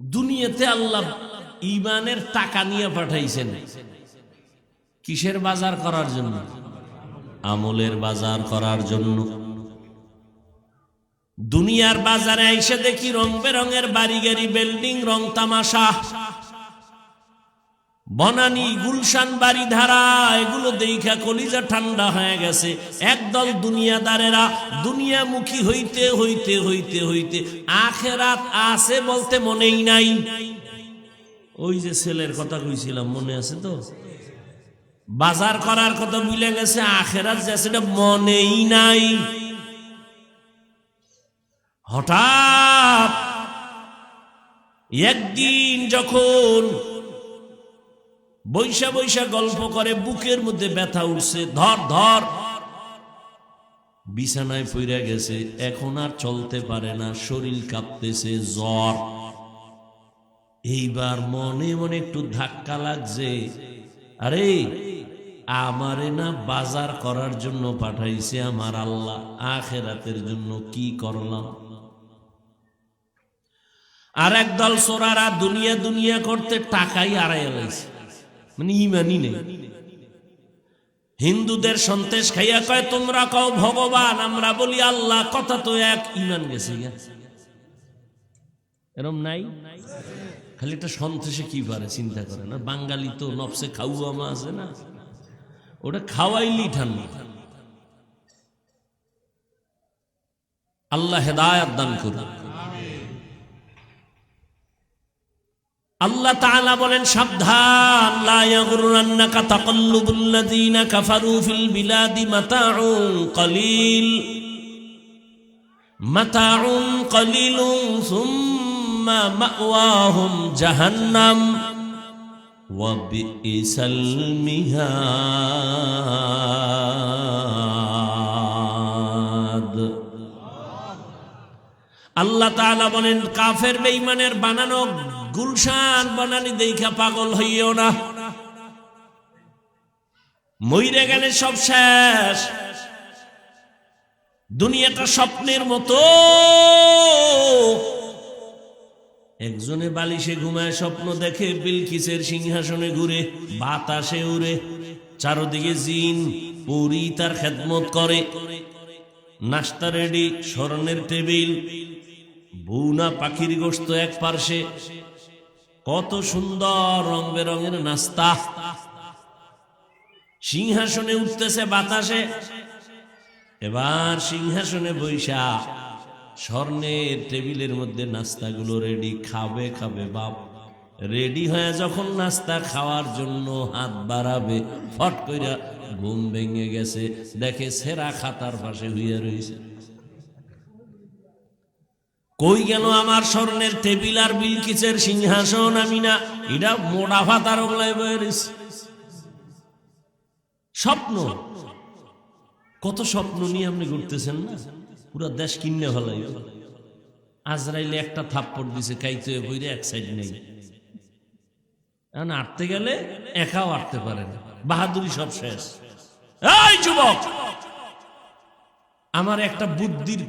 দুনিয়াতে আল্লাহ ইমানের টাকা নিয়ে পাঠাইছেন। কিসের বাজার করার জন্য? আমলের বাজার করার জন্য। দুনিয়ার বাজারে এসে দেখি রং বেরঙের বাড়ি গাড়ি, বিল্ডিং, রং তামাশা। বনানি গুলশান বাড়ি ধারা এগুলো দেখা কলিজা ঠান্ডা হয়ে গেছে। একদল দুনিয়াদারেরা দুনিয়ামুখী হইতে হইতে হইতে হইতে আখেরাত আছে বলতে মনেই নাই। ওই যে ছেলের কথা কইছিলাম, মনে আছে তো? বাজার করার কথা ভুলে গেছে, আখেরাত যে সেটা মনেই নাই। হঠাৎ একদিন যখন বৈশা বৈশা গল্প করে, বুকের মধ্যে ব্যথা উঠছে, ধর ধর। বিছানায় পইরা গেছে, এখন আর চলতে পারে না, শরীর কাঁপতেছে, জ্বর। এইবার মনে মনে একটু ধাক্কা লাগছে। আরে, আমারে না বাজার করার জন্য পাঠাইছে আমার আল্লাহ, আখেরাতের জন্য কি করলাম? আর একদল সোরারা দুনিয়া দুনিয়া করতে টাকাই আড়াই লাইছে। মানে ইমানই নেই। হিন্দুদের সন্তেষ খাইয়া কয়, তোমরা কও ভগবান, আমরা বলি আল্লাহ, কথা তো এক, ইমান গেছে। এরম নাই? খালি একটা সন্তেষে কি পারে, চিন্তা করে না? বাঙালি তো নবসে খাওয়া মা আছে না। ওটা খাওয়াইলি ঠান্ডা। আল্লাহ হেদায়াত দান করুন আল্লাহ তাআলা বলেন, সাবধান, লা ইয়াগরুরান্নাকা তাকাল্লুবুল লাযিনা কাফারু ফিল বিলাদি মাতাউন কলিল, মাতাউন কলিলুন সুম্মা মাওয়াহুম জাহান্নাম, ওয়া বিইসাল মিহাদ আল্লাহ তাআলা বলেন, কাফের বেঈমানের বানানো গুলশান বানানি দেখা পাগল হইও না। মইরে গেলে সব শেষ। দুনিয়াটা স্বপ্নের মতো। একজনে বালিশে ঘুমায়, স্বপ্ন দেখে বিলকিসের সিংহাসনে ঘুরে, বাতাসে উড়ে, চারোদিকে জিন পুরি তার খেদমত করে। নাস্তা রেডি স্মরণের টেবিল বুনা পাখির গোস্ত এক পার্শ্বে। কত সুন্দর রং বেরঙের নাস্তা। সিংহাসনে উঠতেছে বাতাসে। এবার সিংহাসনে বৈশা স্বর্ণের টেবিলের মধ্যে নাস্তাগুলো রেডি, খাবে খাবে বাপ। রেডি হয়ে যখন নাস্তা খাওয়ার জন্য হাত বাড়াবে, ফট কইরা ঘুম ভেঙে গেছে। দেখে সেরা খাতার পাশে হইয়া রয়েছে কই গেল আমার স্বর্ণের টেবিল আর বিলকিচের সিংহাসন আমি না? এটা মোড়া ভাতার ওগলায় রয়েছে স্বপ্ন। কত স্বপ্ন নিয়ে আপনি ঘুরতেছেন না? পুরো দেশ কিনে ফেলাই আজরাইলে একটা থাপ্পড় দিছে, কাইতে বইরে এক সাইড নেই। আটতে গেলে একাও আটতে পারে না। বাহাদুরি সব শেষ। এই যুবক! আমার একটা বুদ্ধির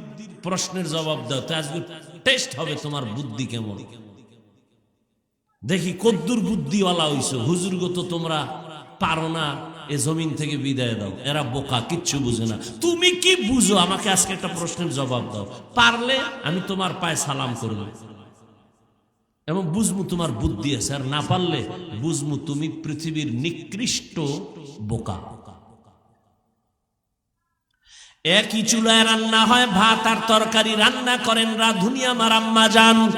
প্রশ্নের জবাব দাও, তো আজকে টেস্ট হবে তোমার বুদ্ধি কেমন? দেখি কদ্দুর বুদ্ধিওয়ালা হইছো হুজুরগত তোমরা পারো না, এ জমিন থেকে বিদায় দাও, এরা বোকা, কিচ্ছু বুঝে না। তুমি কি বুঝো? আমাকে আজকে একটা প্রশ্নের জবাব দাও। পারলে আমি তোমার পায়ে সালাম করব। এবং বুঝমু তোমার বুদ্ধি আছে, আর না পারলে বুঝমু তুমি পৃথিবীর নিকৃষ্ট বোকা। একই চুলায় রান্না হয়? ভাত আর তরকারি রান্না করেন রাধুনি আমার আম্মা যান।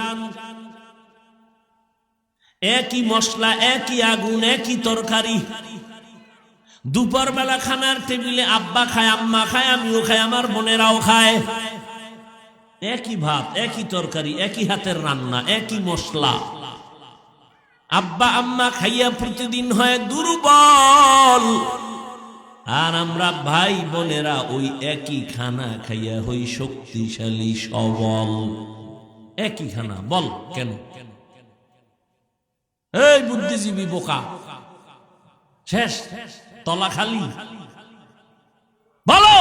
একই মশলা, একই আগুন, একই তরকারি। দুপুর বেলা খানার টেবিলে আব্বা খায়, আম্মা খায়, আমিও খাই, আমার বোনেরাও খায়। একই ভাত, একই তরকারি, একই হাতের রান্না, একই মশলা। আব্বা, আম্মা খাইয়া প্রতিদিন হয় দুর্বল। আর আমরা ভাই বোনেরা ওই একই খানা খাইয়া হই শক্তিশালী সবল। একই খানা, বল কেন? এই বুদ্ধিজীবী বোকা। শেষ, তলা খালি। বলো!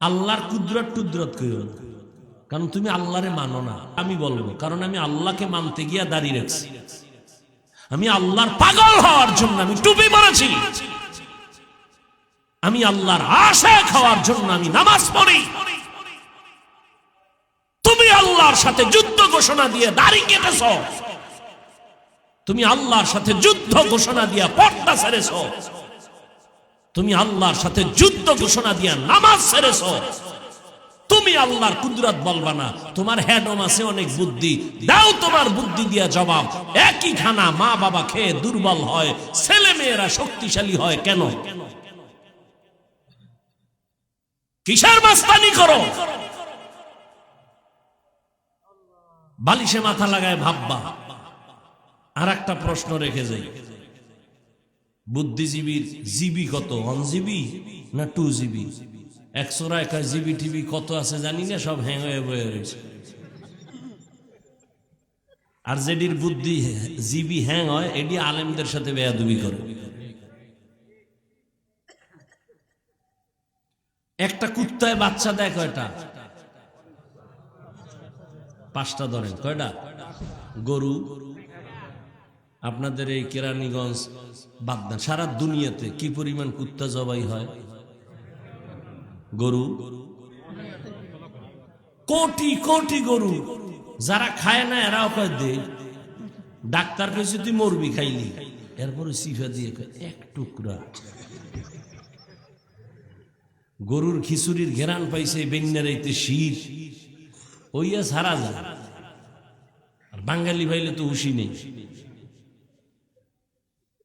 আল্লাহর কুদরত টুদরত কইও কারণ তুমি আল্লাহরে মানো না। আমি বলব, কারণ আমি আল্লাহকে মানতে গিয়া দাঁড়িয়ে রাখছি আমি আল্লাহর পাগল হওয়ার জন্য আমি টুপি মারাছি। আমি আল্লাহর আশা খাওয়ার জন্য আমি নামাজ পড়ি। তুমি আল্লাহর সাথে যুদ্ধ ঘোষণা দিয়ে দাড়ি কেটেছ। তুমি আল্লাহর সাথে যুদ্ধ ঘোষণা দিয়া পর্দা ছেড়েছ তুমি আল্লাহর সাথে যুদ্ধ ঘোষণা দিয়া নামাজ ছেড়েছ তুমি আল্লাহর কুদরত বলবা না। তোমার হ্যাডম আছে অনেক বুদ্ধি। দাও তোমার বুদ্ধি দিয়া জবাব। একই খানা মা বাবা খেয়ে দুর্বল হয়, ছেলে মেয়েরা শক্তিশালী হয় কেন? কিসের মাস্তানি করো? বালিশে মাথা লাগায় ভাববা। আর একটা প্রশ্ন রেখে যাই। বুদ্ধিজীবীর জিবি কত? ওয়ান জিবি না টু জিবি? একশোরা একা জিবি টিবি কত আছে জানি না, সব হ্যাং হয়ে বয়ে রয়েছে। আর বুদ্ধি জিবি হ্যাং হয় আলেমদের সাথে বেয়াদুবি করে। একটা কুত্তায় বাচ্চা দেয় কয়টা? পাঁচটা ধরেন, কয়টা? গরু। আপনাদের এই কেরানীগঞ্জ বাগদান, সারা দুনিয়াতে কি পরিমাণ কুত্তা জবাই হয়? গরু? কোটি কোটি গরু। যারা খায় না, এরাও কয়, দে। ডাক্তার কইছে তুই মরবি খাইলি। এরপরে সিফা দিয়ে এক টুকরা। গরুর খিচুড়ির ঘেরান পাইছে বেন্যারাইতে শির। ওইয়া সারা যায়। আর বাঙালি ভাইলে তো হুশি নেই।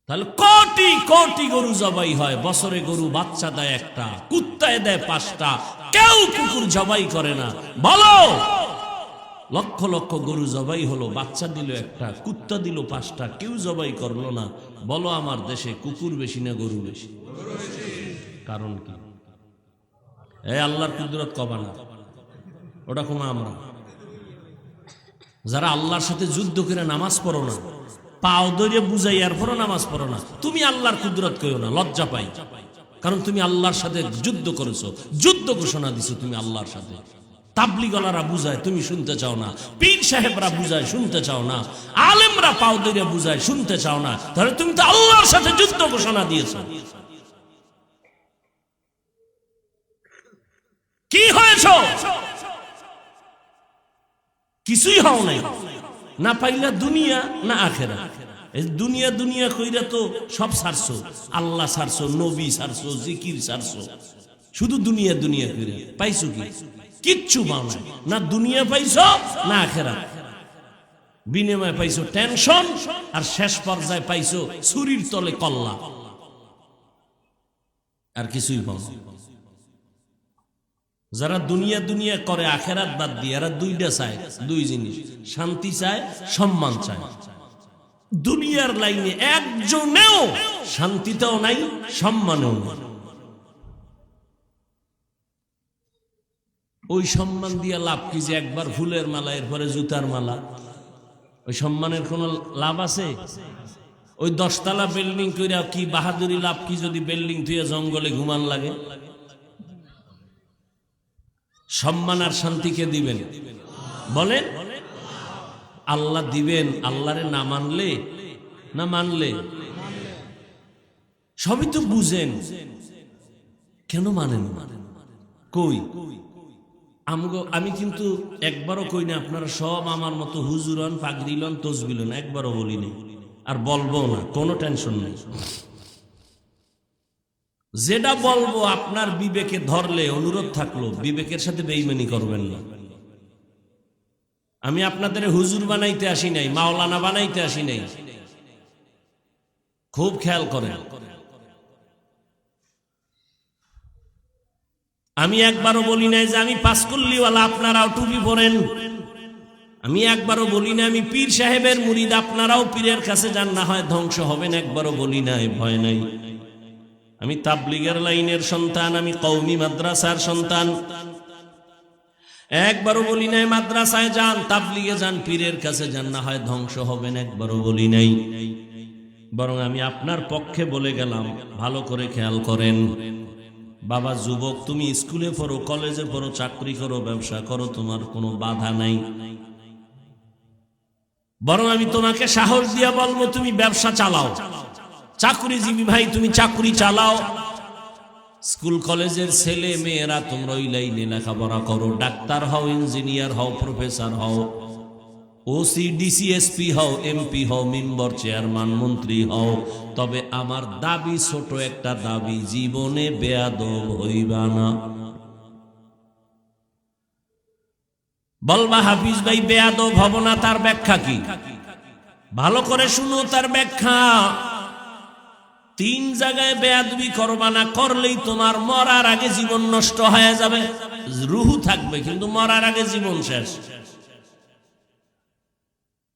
তাহলে কোটি কোটি গরু জবাই হয়, বছরে গরু বাচ্চা দেয় একটা, কুত্তায় দেয় পাঁচটা, কেউ কুকুর জবাই করে না। বলো! লক্ষ লক্ষ গরু জবাই হলো, বাচ্চা দিল একটা, কুত্তা দিল পাঁচটা, কেউ জবাই করল না। বলো আমার দেশে কুকুর বেশি না গরু বেশি? কারণ কি? এই আল্লাহর কুদরত কবা না। ওটা কোনো আমরা যারা আল্লাহর সাথে যুদ্ধ করে নামাজ পড়ো না পাও দরিয়ে বুঝাই আর পরও নামাজ পড়ো না। তুমি আল্লাহর কুদরত কইও না, লজ্জা পাই। কারণ তুমি আল্লাহর সাথে যুদ্ধ করেছ, যুদ্ধ ঘোষণা দিছো তুমি আল্লাহর সাথে। তাবলিগলারা বুঝায়, তুমি শুনতে চাও না। পীর সাহেবরা বুঝায়, শুনতে চাও না। আলেমরা পাও দরিয়ে বুঝায়, শুনতে চাও না। তাহলে তুমি তো আল্লাহর সাথে যুদ্ধ ঘোষণা দিয়েছ। কি হয়েছ? কিছুই হও নাই। না পাইলা দুনিয়া, না আখেরা। দুনিয়া দুনিয়া কইরা তো সব ছাড়ছো আল্লাহ ছাড়ছো নবী ছাড়ছো জিকির ছাড়ছো শুধু দুনিয়া দুনিয়া কইরা। পাইছো কি? কিচ্ছু পাও না দুনিয়া পাইছো, না আখেরা। বিনিময়ে পাইছো টেনশন, আর শেষ পর্যায়ে পাইছো ছুরির তলে কল্লা। আর কিছুই পাও না। যারা দুনিয়া দুনিয়া করে, আখেরাত বাদ দিয়ে, এরা দুইটা চায়, দুই জিনিস। শান্তি চায়, সম্মান চায়। দুনিয়ার লাইনে একজনেও শান্তিতেও নাই, সম্মানেও নাই। ওই সম্মান দিয়ে লাভ কি যে একবার ফুলের মালা, এরপরে জুতার মালা? ওই সম্মানের কোনো লাভ আছে? ওই দশতলা বিল্ডিং কইরা কি বাহাদুরি লাভ কি যদি বিল্ডিং তুই জঙ্গলে ঘুমান লাগে? সম্মান আর শান্তিকে দিবেন? বলেন। আল্লাহ দিবেন, আল্লাহরে না মানলে না মানলে? সবই তো বুঝেন। কেন মানেন? কই? আমগো, আমি কিন্তু একবারও কই না, আপনারা সব আমার মতো হুজুরন, পাগড়িলন, তসবিলন, একবারও বলি নাই। আর বলব না, কোনো টেনশন নেই। যেটা বলব আপনার বিবেকে ধরলে অনুরোধ থাকল, বিবেকের সাথে বেইমানি করবেন না। আমি আপনাদের হুজুর বানাইতে আসি নাই, মাওলানা বানাইতে আসি নাই। খুব খেয়াল করেন। আমি একবারও বলি নাই যে আমি পাঁচকল্লিওয়ালা, আপনারাও টুপি পরেন। আমি একবারও বলি না আমি পীর সাহেবের মুরিদ, আপনারাও পীরের কাছে যান, না হয় ধ্বংস হবেন, একবারও বলি নাই, ভয় নাই। আমি তাবলিগের লাইনের সন্তান, আমি কৌমি মাদ্রাসার সন্তান। একবারও বলি নাই, মাদ্রাসায় যান, তাবলিগে যান, পীরের কাছে যান, না হয় ধ্বংস হবেন, একবারও বলি নাই। বরং আমি আপনার পক্ষে বলে গেলাম, ভালো করে খেয়াল করেন। বাবা, যুবক, তুমি স্কুলে পড়ো, কলেজে পড়ো, চাকরি করো, ব্যবসা করো, তোমার কোনো বাধা নাই। বরং আমি তোমাকে সাহস দিয়ে বলব, তুমি ব্যবসা চালাও। চাকরিজীবী ভাই, তুমি চাকরি চালাও। স্কুল কলেজের ছেলে মেয়েরা, তোমরা ওই লাইনে লেখাপড়া করো। ডাক্তার হও, ইঞ্জিনিয়ার হও, প্রফেসর হও ওসি ডিসিএসপি হও এমপি হও, মেম্বার, চেয়ারম্যান, মন্ত্রী হও। তবে আমার দাবি, ছোট একটা দাবি, জীবনে বেয়াদব হইবা না। বলবা, হাফিজ ভাই, বেয়াদব হব না, তার ব্যাখ্যা কি? ভালো করে শুনো, তার ব্যাখ্যা। তিন জায়গায় বেয়াদবি করবা না, করলেই তোমার মরার আগে জীবন নষ্ট হয়ে যাবে। রুহু থাকবে, কিন্তু মরার আগে জীবন শেষ।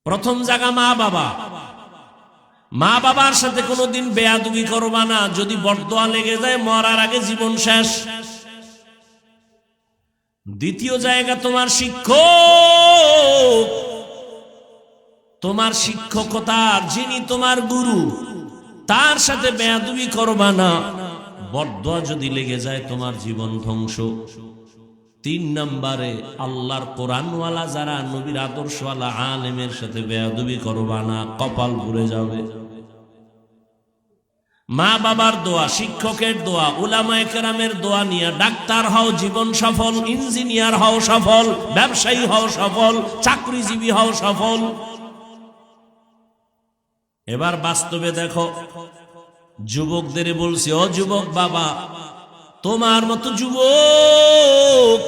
প্রথম জায়গা মা বাবা। মা বাবার সাথে কোনোদিন বেয়াদবি করবা না, যদি বরদোয়া লেগে যায়, মরার আগে জীবন শেষ। দ্বিতীয় জায়গা তোমার শিক্ষক। তোমার শিক্ষকতার যিনি তোমার গুরু। তার সাথে বেয়াদবি করবা না। বরদোয়া যদি লেগে যায়, তোমার জীবন ধ্বংস। তিন নম্বরে, আল্লাহর কোরআনওয়ালা যারা, নবীর আদর্শওয়ালা, আলেমের সাথে বেয়াদবি করবা না, কপাল ঘুরে যাবে। মা বাবার দোয়া, শিক্ষকের দোয়া, উলামায়ে কেরামের দোয়া নিয়ে ডাক্তার হও, জীবন সফল, ইঞ্জিনিয়ার হও সফল, ব্যবসায়ী হও সফল, চাকরিজীবী হও সফল। এবার বাস্তবে দেখো, যুবকদের বলছি, ও যুবক বাবা, তোমার মতো যুবক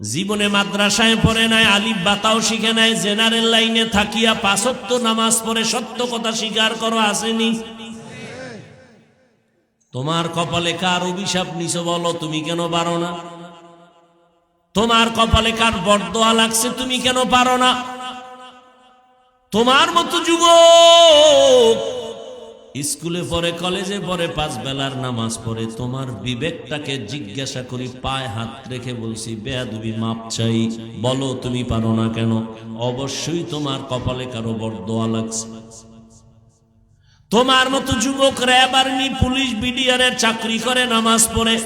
জীবনে মাদ্রাসায় পড়ে নাই, আলিফ বাতাও শিখে নাই, জেনারেল লাইনে থাকিয়া পাঁচত্ব নামাজ পড়ে সত্য কথা স্বীকার করো, আসেনি? তোমার কপালে কার অভিশাপ নিছো বলো, তুমি কেন পারো না? তোমার কপালে কার বরদোয়া লাগছে তুমি কেন পারো না? তোমার মতো যুবক। স্কুলে পড়ে, কলেজে পড়ে, পাঁচ বেলার নামাজ পড়ে, তোমার বিবেকটাকে জিজ্ঞাসা করি, পায়ে হাত রেখে বলছি, বেয়াদুবি মাপ চাই বলো তুমি পারো না কেন? অবশ্যই তোমার কপালে কারও বরদোয়া লাগছে। তোমার মতো যুবক র্যাব আর্মি পুলিশ, বিডিআরের চাকরি করে, নামাজ পড়ে।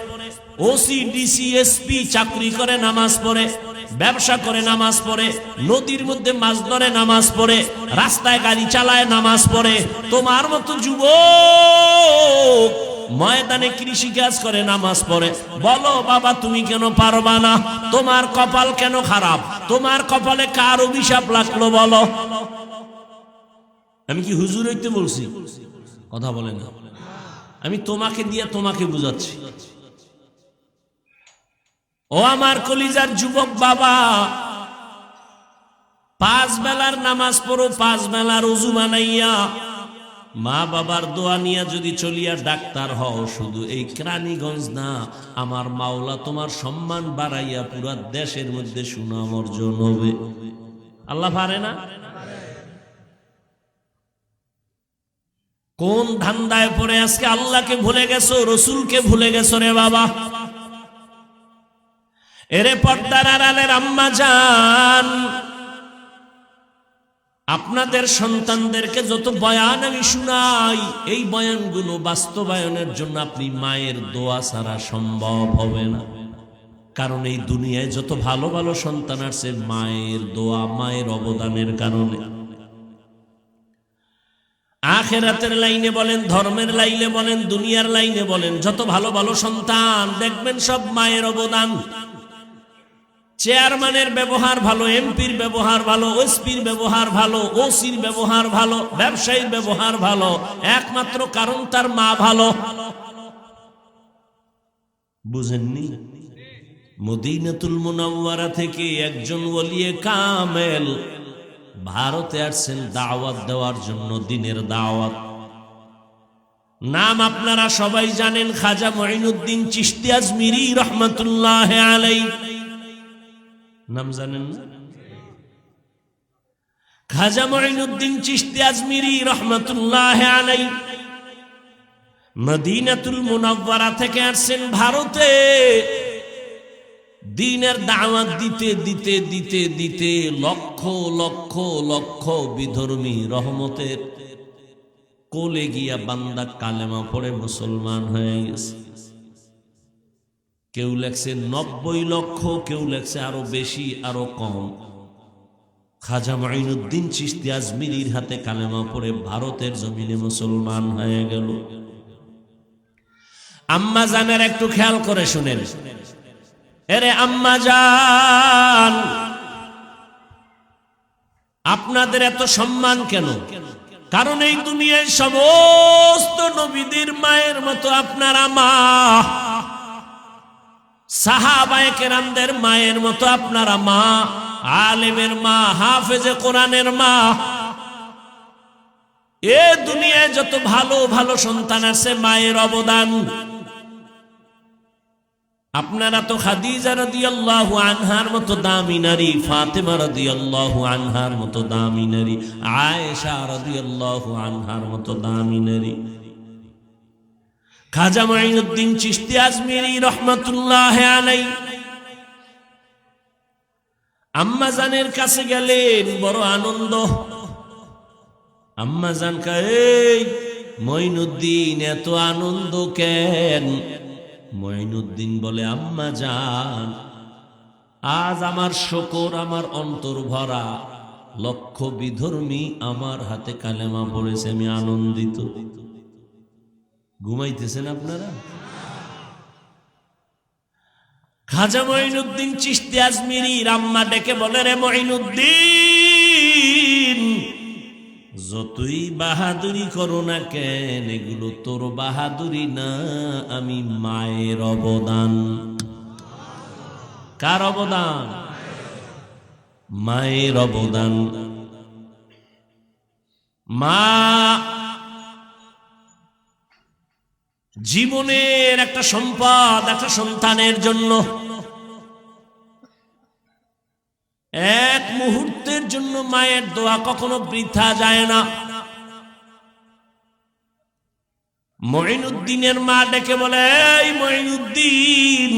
ওসি, ডিসি, এসপি, চাকরি করে, নামাজ পড়ে। ব্যবসা করে নামাজ পড়ে, নদীর মধ্যে মাছ ধরে নামাজ পড়ে, রাস্তায় গাড়ি চালায় নামাজ পড়ে। তোমার মতো যুবক ময়দানে কৃষি কাজ করে নামাজ পড়ে। বলো, বাবা, তুমি কেন পারবা না? তোমার কপাল কেন খারাপ? তোমার কপালে কার অভিশাপ লাগল বলো? আমি কি হুজুর হইতে বলছি? কথা বলে না। আমি তোমাকে দিয়ে তোমাকে বুঝাচ্ছি। ও আমার কলিজার যুবক বাবা, পাঁচ বেলার নামাজ পড়ো, পাঁচ বেলার উজু বানাইয়া, মা বাবার দোয়া নিয়া যদি চলিয়া ডাক্তার হও, শুধু এই কেরানীগঞ্জ না, আমার মাওলা তোমার সম্মান বাড়াইয়া পুরা দেশের মধ্যে সুনাম অর্জন হবে। আল্লাহ পারে না? কোন ধান্দায় পড়ে আজকে আল্লাহকে ভুলে গেছো, রসুলকে ভুলে গেছো রে বাবা? এরে পর্দার আড়ালের আম্মা যান আপনাদের সন্তানদেরকে যত বয়ান আমি শুনাই, এই বয়ানগুলো বাস্তবায়নের জন্য আপনি মায়ের দোয়া ছাড়া সম্ভব হবে না। কারণ এই দুনিয়ায় যত ভালো ভালো সন্তান আছে, মায়ের দোয়া, মায়ের অবদানের কারণে। আখেরাতের লাইনে বলেন, ধর্মের লাইনে বলেন, দুনিয়ার লাইনে বলেন, যত ভালো ভালো সন্তান, দেখবেন সব মায়ের অবদান। চেয়ারম্যানের ব্যবহার ভালো এমপির ব্যবহার ভালো ওসপির ব্যবহার ভালো ওসির ব্যবহার ভালো, ব্যবসায়ীর ব্যবহার ভালো, একমাত্র কারণ তার মা ভালো। বুঝেননি? মদিনাতুল মুনাওয়ারা থেকে একজন ওলিয়ে কামেল ভারতে আসছেন দাওয়াত দেওয়ার জন্য, দিনের দাওয়াত। নাম আপনারা সবাই জানেন, খাজা মঈনুদ্দিন চিশতি আজমিরি রহমতুল্লাহ আলাই নাম জানেন না? খাজা মঈনুদ্দিন চিশতি আজমিরি রহমতুল্লাহ আলাই মদিনাতুল মুনাওয়ারা থেকে আসছেন ভারতে। দিনের দাওয়াত দিতে দিতে দিতে দিতে লক্ষ লক্ষ লক্ষ বিধর্মী রহমতের কোলে গিয়া বান্দা কালেমা পড়ে মুসলমান হয়ে গেছে। কেউ লেখছে নব্বই লক্ষ, কেউ লেখছে আরও বেশি, আরও কম। খাজা মাইনুদ্দিন চিস্তি আজমিরির হাতে কালেমা পড়ে ভারতের জমিনে মুসলমান হয়ে গেল। আম্মা জানের একটু খেয়াল করে শুনেন। এরে আম্মা জান, আপনাদের এত সম্মান কেন? কারণ এই দুনিয়ায় সমস্ত নবীদের মায়ের মতো আপনারা মা সাহাবায়ে কেরামদের মায়ের মতো আপনারা মা, আলেমের মা, হাফেজে কোরআনের মা। এ দুনিয়ায় যত ভালো ভালো সন্তান আছে, মায়ের অবদান। আপনারা তো খাদিজা রাদিয়াল্লাহু আনহার মতো দামি নারী, ফাতেমা রাদিয়াল্লাহু আনহার মতো দামি নারী, আয়েশা রাদিয়াল্লাহু আনহার মতো দামি নারী। খাজা মাইনুদ্দিন চিশতি আজমিরি রহমাতুল্লাহ আলাই আম্মা জানের কাছে গেলেন, বড় আনন্দ। আম্মা জান এই মইনুদ্দিন এত আনন্দ কেন? মইনুদ্দিন বলে, আম্মা জান, আজ আমার শকর, আমার অন্তর ভরা। লক্ষ বিধর্মী আমার হাতে কালেমা পড়েছে, আমি আনন্দিত। ঘুমাইতেছেন আপনারা? খাজা মঈনুদ্দিন চিশতি আজমিরি রাম্মা ডেকে বলে, রে মঈনুদ্দিন, যতই বাহাদুরি করো না কেন, এগুলো তোর বাহাদুরি না, আমি মায়ের অবদান। কার অবদান? মায়ের অবদান। মা জীবনের একটা সম্পদ একটা সন্তানের জন্য। এক মুহূর্তের জন্য মায়ের দোয়া কখনো বৃথা যায় না। মঈনুদ্দিনের মা ডেকে বলে, এই মঈনুদ্দিন,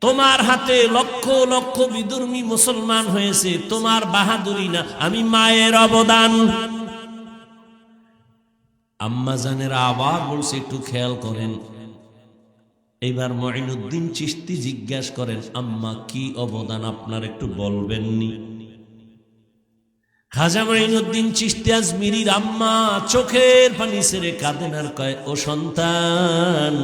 তোমার হাতে লক্ষ লক্ষ বিদুর্মী মুসলমান হয়েছে, তোমার বাহাদুরি না, আমি মায়ের অবদান। আম্মা জানেরা আবার বলছে, একটু খেয়াল করেন। এবার মঈনুদ্দিন চিস্তি জিজ্ঞাসা করেন, আম্মা, কি অবদান আপনার একটু বলবেননি? খাজা মঈনুদ্দিন চিস্তি আজমিরির আম্মা চোখের পানি ছেড়ে কাঁদেন আর কয়, ও সন্তান,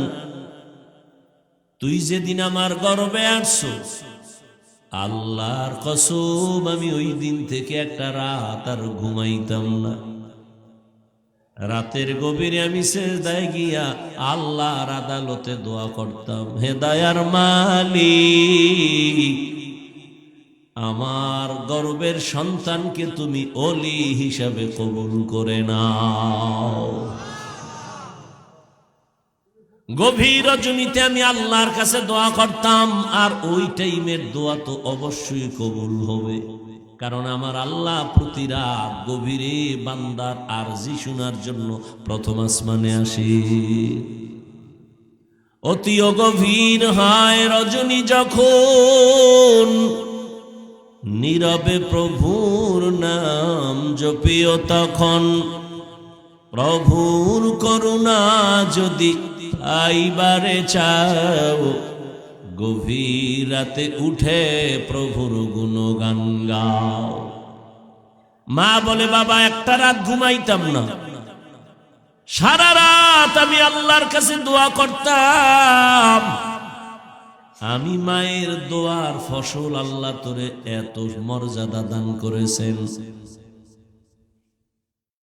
তুই যেদিন আমার গর্বে আসছো, আল্লাহর কসম আমি ওই দিন থেকে একটা রাত আর ঘুমাইতাম না। রাতের গভীরে আমি সেজদায় গিয়া আল্লাহর আদালতে দোয়া করতাম, হে দয়ার মালিক, আমার গর্বের সন্তানকে তুমি অলি হিসাবে কবুল করে নাও। গভীর রজনীতে আমি আল্লাহর কাছে দোয়া করতাম, আর ওই টাইমের দোয়া তো অবশ্যই কবুল হবে। কারণ আমার আল্লাহ প্রতি রাত গভীরে বান্দার আরজি শোনার জন্য প্রথম আসমানে আসে। অতি অগভীর হয় রজনী যখন নীরবে প্রভুর নাম জপিও তখন প্রভুর করুণা যদি আইবারে চাও গভীর রাতে উঠে প্রভুর গুণগান গাও। মা বলে, বাবা, একটা রাত ঘুমাইতাম না। সারা রাত আমি আল্লাহর কাছে দোয়া করতাম। আমি মায়ের দোয়ার ফসল আল্লাহ তোরে এত মর্যাদা দান করেছেন।